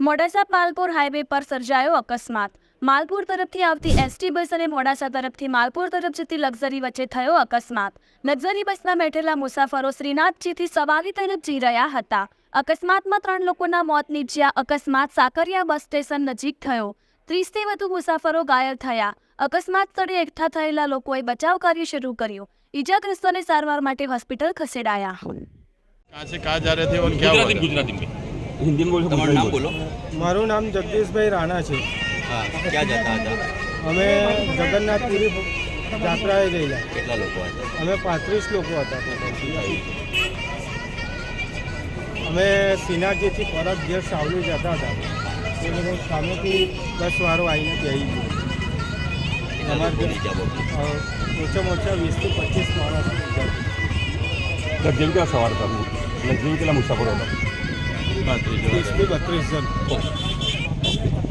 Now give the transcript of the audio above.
Modasa Malpur highway પર સર્જાયો અકસ્માત માલપુર તરફથી આવતી એસટી બસ અને મોડાસા તરફથી માલપુર તરફ જતી લક્ઝરી વચ્ચે થયો અકસ્માત લક્ઝરી બસમાં બેઠેલા મુસાફરો શ્રીનાથજીથી સવારી તરફ જઈ રહ્યા હતા અકસ્માતમાં ત્રણ લોકોના મોત નીપજ્યા અકસ્માત સાકરિયા બસ સ્ટેશન નજીક થયો ત્રીસથી વધુ મુસાફરો ઘાયલ થયા અકસ્માત સ્થળે એકઠા થયેલા લોકોએ બચાવ કાર્ય શરૂ કર્યું ઈજાગ્રસ્તોને સારવાર માટે હોસ્પિટલ ખસેડાયા कहाँ से कहाँ जा रहे थे और क्या हुआ ગુજરાતી था? ગુજરાતી में હિન્દીમાં તમારું નામ બોલો. મારું નામ જગદીશભાઈ રાણા છે. ક્યાં જતા હતા? અમે જગન્નાથપુરી જાત્રાએ ગયેલા. કેટલા લોકો હતા? અમે પાંત્રીસ લોકો હતા અમે સિનાજીથી પરત ઘેર સાવલી જતા હતા. એ લોકો સામેથી બસ વાળો આવીને જઈ ગયો. ઓછામાં ઓછા વીસથી પચીસ માણસ ગરજેવી ક્યાં સવાર કરવું એટલે જેવી કેટલા મુસાફરો હતા. ત્રીસ થી બત્રીસ જણ